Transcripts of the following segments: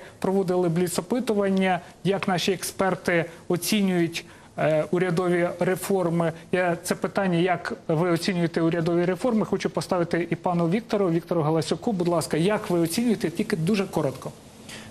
ми проводили бліцопитування, як наші експерти оцінюють е, урядові реформи. Я це питання, як ви оцінюєте урядові реформи, хочу поставити і пану Віктору, Віктору Галасюку. Будь ласка, як ви оцінюєте? Тільки дуже коротко.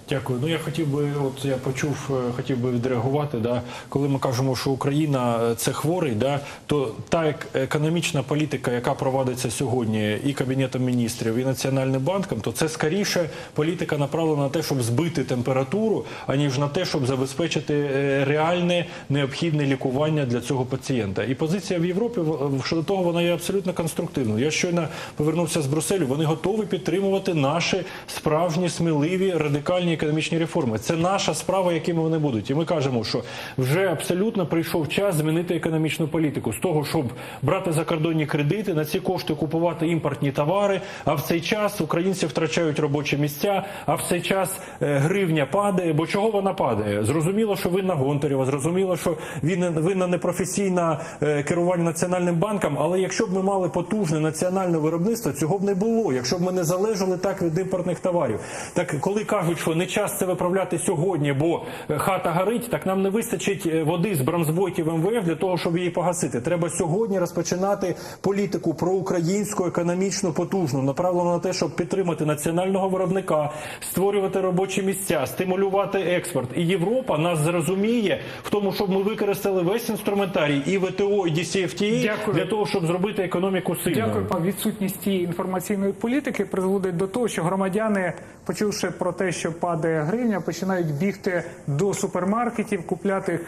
Дякую. Ну я хотів би, от я почув, е, хотів би відреагувати. Да, коли ми кажемо, що Україна е, це хворий, да, то та ек- економічна політика, яка проводиться сьогодні і кабінетом міністрів, і національним банком, то це скоріше політика направлена на те, щоб збити температуру, аніж на те, щоб забезпечити е, реальне необхідне лікування для цього пацієнта. І позиція в Європі щодо того вона є абсолютно конструктивною. Я щойно повернувся з Брюсселю. Вони готові підтримувати наші справжні сміливі радикальні економічні реформи. Це наша справа, якими вони будуть. І ми кажемо, що вже абсолютно прийшов час змінити економічну політику з того, щоб брати закордонні кредити, на ці кошти купувати імпортні товари. А в цей час українці втрачають робочі місця. А в цей час е, гривня падає. Бо чого вона падає? Зрозуміло, що винна Гонтарєва, зрозуміло, що він винна непрофесійне е, керування національним банком. Але якщо б ми мали потужне національне виробництво, цього б не було. Якщо б ми не залежали так від імпортних товарів. Так коли кажуть, що не час це виправляти сьогодні, бо е, хата горить, так нам не вистачить е, води з бронзбойків МВФ для того, щоб її погасити. Треба сьогодні розпочинати політику проукраїнську, економічну, потужну, направлену на те, щоб підтримати національного виробника, створювати робочі місця, стимулювати експорт. І Європа нас зрозуміє в тому, щоб ми використали весь інструментарій і ВТО, і DCFTA Дякую. для того, щоб зробити економіку сильною. Дякую, пан. Відсутність цієї інформаційної політики призводить до того, що громадяни, почувши про те, що падає гривня, починають бігти до супермаркетів, купляти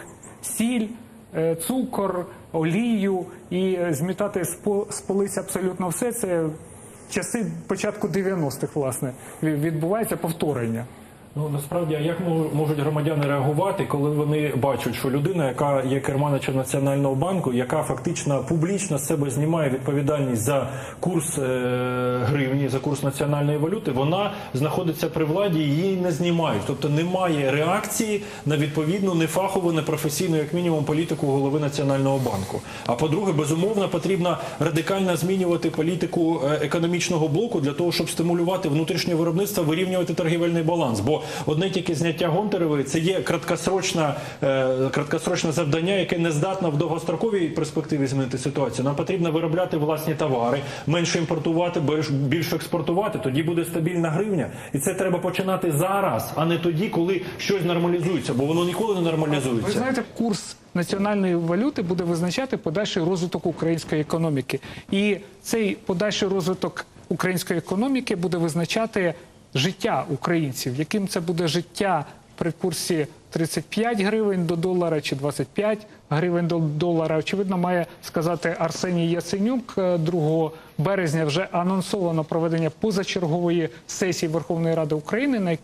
сіль, е, цукор, олію і е, змітати з полиць абсолютно все. Це часи початку 90-х, власне, відбувається повторення. Ну насправді, а як можуть громадяни реагувати, коли вони бачать, що людина, яка є керманичем національного банку, яка фактично публічно з себе знімає відповідальність за курс е, гривні, за курс національної валюти, вона знаходиться при владі, її не знімають. Тобто немає реакції на відповідну нефахову, непрофесійну, як мінімум, політику голови національного банку. А по-друге, безумовно, потрібно радикально змінювати політику е, економічного блоку для того, щоб стимулювати внутрішнє виробництво, вирівнювати торгівельний баланс. Бо одне тільки зняття Гонтаревої це є краткосрочне, е, краткосрочне завдання, яке не здатне в довгостроковій перспективі змінити ситуацію. Нам потрібно виробляти власні товари, менше імпортувати, більш- більше експортувати. Тоді буде стабільна гривня, і це треба починати зараз, а не тоді, коли щось нормалізується, бо воно ніколи не Ви нормалізується. знаєте, курс національної валюти буде визначати подальший розвиток української економіки. І цей подальший розвиток української економіки буде визначати життя українців, яким це буде життя при курсі 35 гривень до долара чи 25 гривень до долара. Очевидно, має сказати Арсеній Яценюк. Е, 2 березня вже анонсовано проведення позачергової сесії Верховної Ради України,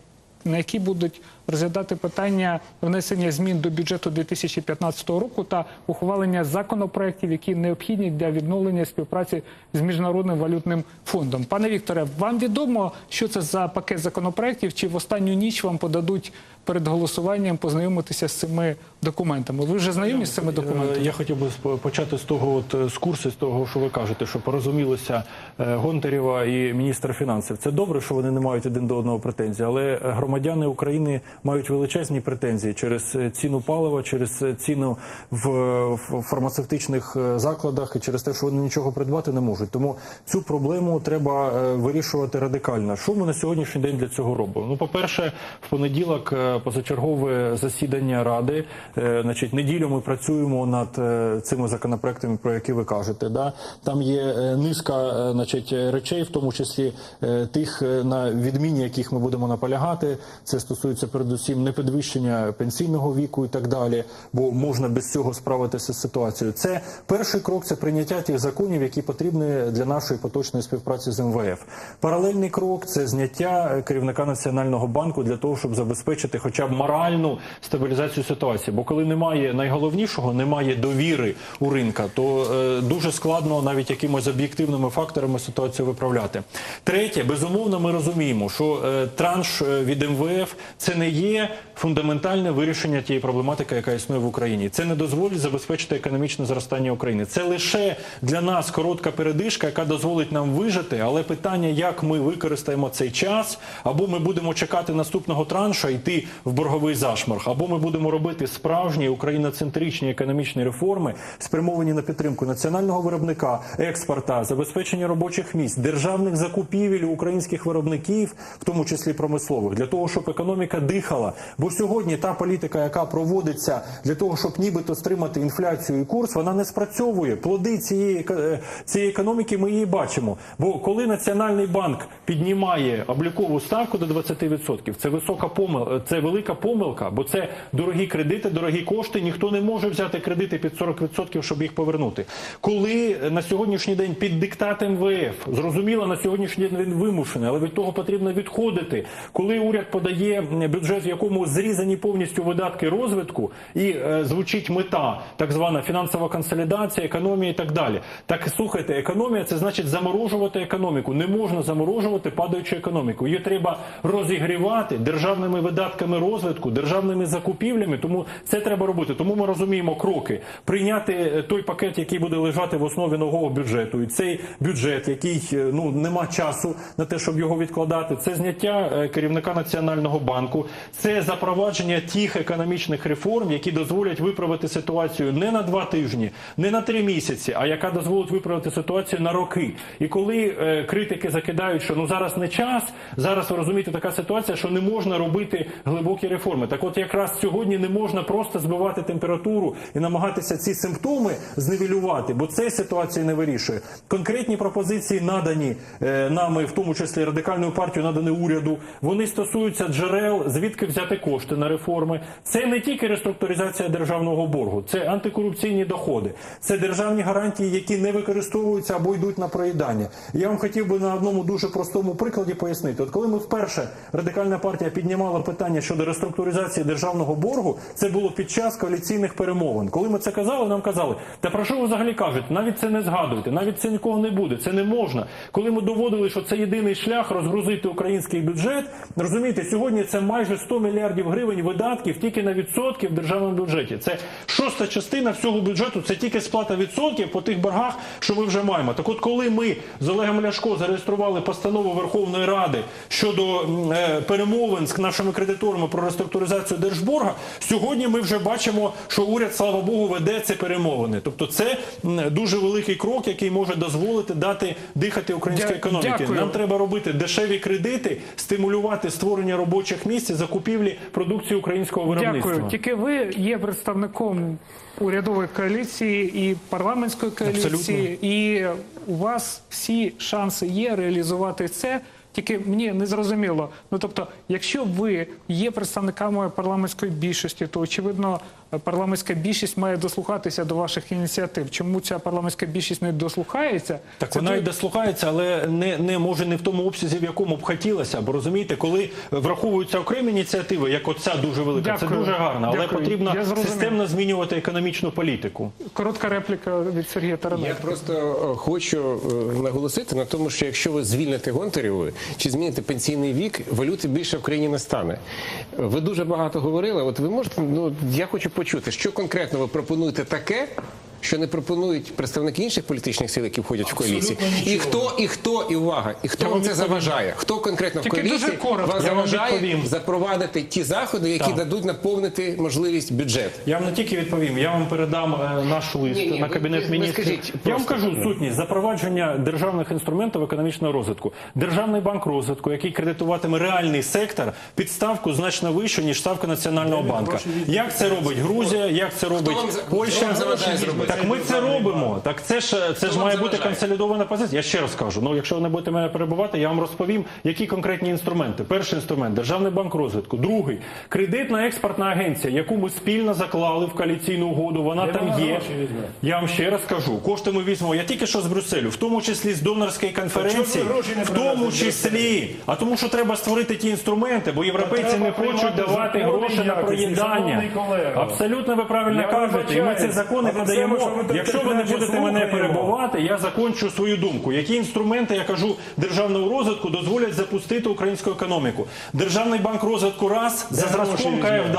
на якій будуть розглядати питання внесення змін до бюджету 2015 року та ухвалення законопроєктів, які необхідні для відновлення співпраці з міжнародним валютним фондом. Пане Вікторе, вам відомо, що це за пакет законопроєктів? Чи в останню ніч вам подадуть перед голосуванням познайомитися з цими документами? Ви вже знайомі з цими документами? Е, Я хотів би почати з того, от е, з курсу, з того, що ви кажете, що порозумілися е, Гонтарєва і міністр фінансів. Це добре, що вони не мають один до одного претензій, але громадяни України мають величезні претензії через е, ціну палива, через е, ціну в, фармацевтичних е, закладах і через те, що вони нічого придбати не можуть. Тому цю проблему треба вирішувати радикально. Що ми на сьогоднішній день для цього робимо? Ну, по-перше, в понеділок позачергове засідання ради. Значить, неділю ми працюємо над цими законопроектами, про які ви кажете. Да? Там є низка значить, речей, в тому числі тих, на відміні яких ми будемо наполягати. Це стосується передусім не підвищення пенсійного віку і так далі, бо можна без цього справитися з ситуацією. Це перший крок, це прийняття тих законів, які потрібні для нашої поточної співпраці з МВФ. Паралельний крок це зняття керівника національного банку для того, щоб забезпечити хоча б моральну стабілізацію ситуації. Бо коли немає найголовнішого, немає довіри у ринка, то е, дуже складно навіть якимось об'єктивними факторами ситуацію виправляти. Третє, безумовно, ми розуміємо, що е, транш е, від МВФ, це не є фундаментальне вирішення тієї проблематики, яка існує в Україні. Це не дозволить забезпечити економічне зростання України. Це лише для нас коротка передишка, яка дозволить нам вижити. Але питання, як ми використаємо цей час, або ми будемо чекати наступного транша, йти в борговий зашморг, або ми будемо робити справжні україноцентричні економічні реформи, спрямовані на підтримку національного виробника, експорта, забезпечення робочих місць, державних закупівель українських виробників, в тому числі промислових, для того, щоб економіка дихала. Бо сьогодні та політика, яка проводиться для того, щоб нібито стримати інфляцію і курс, вона не спрацьовує. Плоди цієї е, цієї економіки ми її бачимо. Бо коли Національний банк піднімає облікову ставку до 20%, це висока помилка, це велика помилка, бо це дорогі кредити, дорогі кошти. Ніхто не може взяти кредити під 40%, щоб їх повернути. Коли на сьогоднішній день під диктат МВФ, зрозуміло, на сьогоднішній день він вимушений, але від того потрібно відходити. Коли уряд подає бюджет, в якому зрізані повністю видатки розвитку, і е, звучить мета, так звана фінансова консолідація, економія і так далі. Так слухайте, економія це значить заморожувати економіку. Не можна заморожувати падаючу економіку. Її треба розігрівати державними видатками розвитку, державними закупівлями. Тому це треба робити. Тому ми розуміємо кроки прийняти е, той пакет, який буде лежати в основі нового бюджету, і цей бюджет, який е, ну нема часу на те, щоб його відкладати. Це зняття е, керівника національного банку, це запровадження тих економічних реформ, які дозволять виправити ситуацію не на два тижні, не на три місяці, а яка дозволить виправити ситуацію на роки. І коли е, критики закидають, що ну зараз не час, зараз ви розумієте, така ситуація, що не можна робити глибокі реформи. Так, от якраз сьогодні не можна просто збивати температуру і намагатися ці симптоми зневелювати, бо це ситуацію не вирішує. Конкретні пропозиції надані е, нами, в тому числі радикальною партією, надані уряду. Вони стосуються джерел, звідки взяти кошти на реформи. Це не тільки реструктуризація державного боргу, це антикорупційні доходи, це державні гарантії, які не використовуються або йдуть на проїдання. Я вам хотів би на одному дуже простому прикладі пояснити. От коли ми вперше радикальна партія піднімала питання щодо реструктуризації державного боргу, це було під час коаліційних перемовин. Коли ми це казали, нам казали, та про що ви взагалі кажете? Навіть це не згадуйте, навіть це нікого не буде. Це не можна. Коли ми доводили, що це єдиний шлях розгрузити український бюджет, розумієте, сьогодні це майже 100 мільярдів гривень видатків тільки на відсотки в державному бюджеті. Це шоста частина всього бюджету. Це тільки сплата відсотків по тих боргах, що ми вже маємо. Так, от, коли ми з Олегом Ляшко зареєстрували постанову Верховної Ради щодо е, перемовин з нашими кредиторами про реструктуризацію держборга, сьогодні ми вже бачимо, що уряд, слава Богу, веде ці перемовини. Тобто, це дуже великий крок, який може дозволити дати дихати українській економіці. Нам треба робити дешеві кредити, стимулювати створення робочих місць, закупівлі продукції українського виробництва. Дякую. Тільки ви є представником урядової коаліції і парламентської коаліції, і у вас всі шанси є реалізувати це. Тільки мені не зрозуміло. Ну тобто, якщо ви є представниками парламентської більшості, то очевидно парламентська більшість має дослухатися до ваших ініціатив. Чому ця парламентська більшість не дослухається? Так Це вона той- й дослухається, але не, не може не в тому обсязі, в якому б хотілося. Бо розумієте, коли враховуються окремі ініціативи, як оця дуже велика, це дуже гарно, але Дякую. потрібно системно змінювати економічну політику. коротка репліка від Сергія Я просто е, хочу е, наголосити на тому, що якщо ви звільните Гонтарєву чи зміните пенсійний вік, валюти більше в країні не стане. Ви дуже багато говорили. От ви можете, ну я хочу почути, що конкретно ви пропонуєте таке. Що не пропонують представники інших політичних сил, які входять в коаліцію, і хто, і хто, і увага, і хто Я вам це відповім. заважає? Хто конкретно в коаліції коротко. вам заважає відповім. запровадити ті заходи, які Так. дадуть наповнити можливість бюджет? Я вам не тільки відповім, я вам передам е, наш лист Ні, ні, на кабінет ви- ви міністрів. скажіть я вам кажу сутність запровадження державних інструментів економічного розвитку. Державний банк розвитку, який кредитуватиме реальний сектор під ставку значно вищу, ніж ставка Національного банку. Як це робить Грузія, як це робить Польща? вам заважає зробити? Так ми це робимо. Так це ж це ж має бути консолідована позиція. Я ще раз кажу. Ну, якщо ви не будете мене перебувати, я вам розповім, які конкретні інструменти. Перший інструмент державний банк розвитку. Другий кредитна експортна агенція, яку ми спільно заклали в коаліційну угоду. Вона там є. Я вам ще раз кажу. Кошти ми візьмемо. Я тільки що з Брюсселю, в тому числі з донорської конференції, в тому числі. А тому, що треба створити ті інструменти, бо європейці не хочуть давати гроші на проїдання. Абсолютно ви правильно Я кажете. І ми ці закони подаємо якщо, ви не будете мене перебувати, я закончу свою думку. Які інструменти, я кажу, державного розвитку дозволять запустити українську економіку? Державний банк розвитку раз за зразком КФВ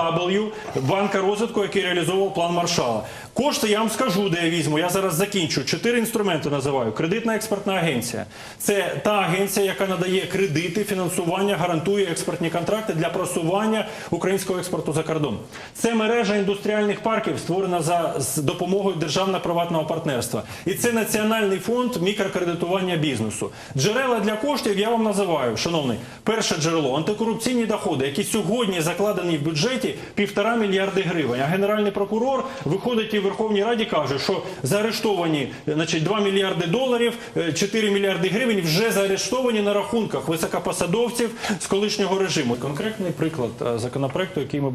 банка розвитку, який реалізовував план Маршала. Кошти я вам скажу, де я візьму. Я зараз закінчу. Чотири інструменти називаю. Кредитна експертна агенція. Це та агенція, яка надає кредити, фінансування, гарантує експертні контракти для просування українського експорту за кордон. Це мережа індустріальних парків, створена за з допомогою державно-приватного партнерства. І це національний фонд мікрокредитування бізнесу. Джерела для коштів я вам називаю, шановний. Перше джерело антикорупційні доходи, які сьогодні закладені в бюджеті півтора мільярди гривень. А генеральний прокурор виходить і Верховній Раді каже, що заарештовані значить, 2 мільярди доларів, е, 4 мільярди гривень вже заарештовані на рахунках високопосадовців з колишнього режиму. Конкретний приклад е, законопроекту, який ми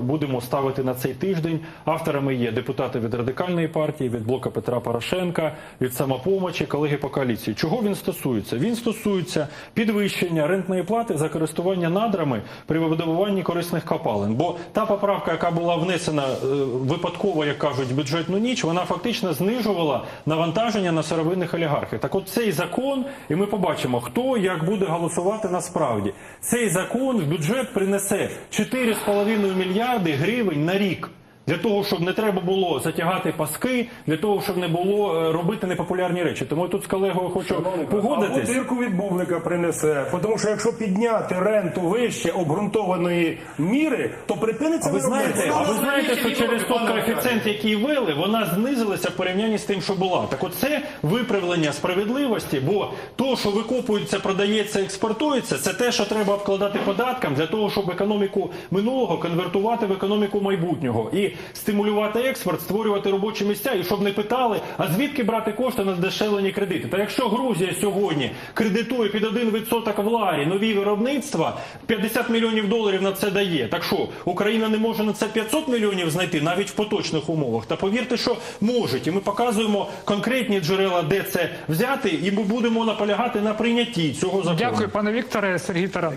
будемо ставити на цей тиждень. Авторами є депутати від радикальної партії, від блока Петра Порошенка, від самопомочі, колеги по коаліції. Чого він стосується? Він стосується підвищення рентної плати за користування надрами при видобуванні корисних копалин. Бо та поправка, яка була внесена е, випадково, як кажуть, в бюджетну ніч, вона фактично знижувала навантаження на сировинних олігархів. Так, от цей закон, і ми побачимо, хто як буде голосувати насправді. Цей закон в бюджет принесе 4,5 мільярди гривень на рік. Для того, щоб не треба було затягати паски, для того, щоб не було е, робити непопулярні речі. Тому я тут з колегою хочу А погодитись. от дирку від бублика принесе. Тому що якщо підняти ренту вище обґрунтованої міри, то припиниться А ви знаєте, а ви знаєте, що через той коефіцієнт, який ввели, вона знизилася в порівнянні з тим, що була. Так от це виправлення справедливості, бо то, що викопується, продається, експортується, це те, що треба обкладати податкам для того, щоб економіку минулого конвертувати в економіку майбутнього і стимулювати експорт, створювати робочі місця, і щоб не питали, а звідки брати кошти на здешевлені кредити. Та якщо Грузія сьогодні кредитує під 1% в ларі нові виробництва, 50 мільйонів доларів на це дає. Так що Україна не може на це 500 мільйонів знайти навіть в поточних умовах. Та повірте, що можуть. І ми показуємо конкретні джерела, де це взяти, і ми будемо наполягати на прийнятті цього закону. Дякую, пане Вікторе, Сергій Таран.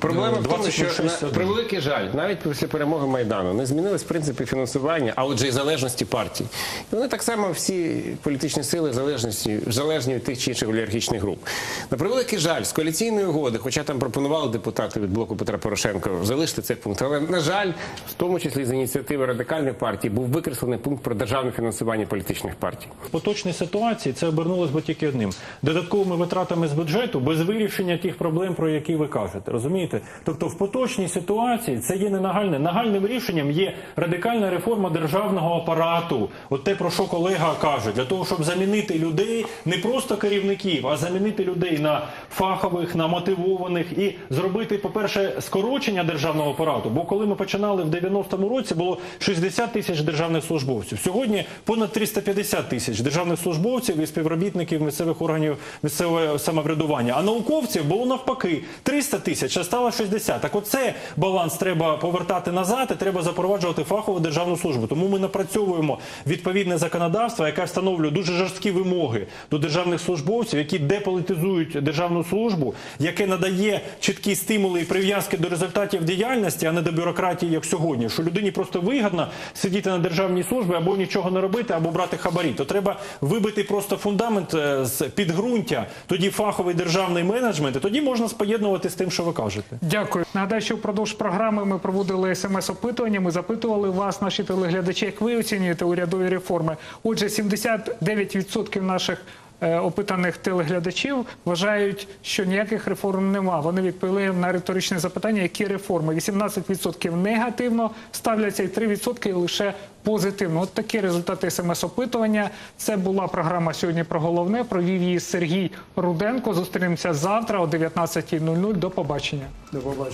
Проблема в тому, що 26 на превеликий жаль, навіть після перемоги Майдану не змінились принципи фінансування, а отже, і залежності партій. І вони так само всі політичні сили залежності залежні від тих чи інших олігархічних груп. На превеликий жаль, з коаліційної угоди, хоча там пропонували депутати від блоку Петра Порошенка залишити цей пункт, але на жаль, в тому числі з ініціативи радикальної партії був викреслений пункт про державне фінансування політичних партій. Поточній ситуації це обернулось би тільки одним додатковими витратами з бюджету без вирішення тих проблем, про які ви кажете. Розумієте? Тобто, в поточній ситуації це є не нагальне. Нагальним рішенням є радикальна реформа державного апарату. От те, про що колега каже, для того, щоб замінити людей, не просто керівників, а замінити людей на фахових, на мотивованих і зробити, по-перше, скорочення державного апарату. Бо коли ми починали в 90-му році, було 60 тисяч державних службовців. Сьогодні понад 350 тисяч державних службовців і співробітників місцевих органів місцевого самоврядування. А науковців було навпаки 300 тисяч, а стало 60. Так оце баланс треба повертати назад і треба запроваджувати фахову державну службу. Тому ми напрацьовуємо відповідне законодавство, яке встановлює дуже жорсткі вимоги до державних службовців, які деполітизують державну службу, яке надає чіткі стимули і прив'язки до результатів діяльності, а не до бюрократії, як сьогодні. Що людині просто вигідно сидіти на державній службі або нічого не робити, або брати хабарі. То треба вибити просто фундамент е, з підґрунтя, тоді фаховий державний менеджмент, і тоді можна споєднувати з тим, що ви кажете. Дякую. Нагадаю, що впродовж програми ми проводили смс-опитування. Ми запитували вас, наші телеглядачі, як ви оцінюєте урядові реформи. Отже, 79% наших е, опитаних телеглядачів вважають, що ніяких реформ нема. Вони відповіли на риторичне запитання, які реформи. 18% негативно ставляться, і 3% лише позитивно. От такі результати смс-опитування. Це була програма сьогодні про головне. Провів її Сергій Руденко. Зустрінемося завтра о 19.00. До побачення. До побачення.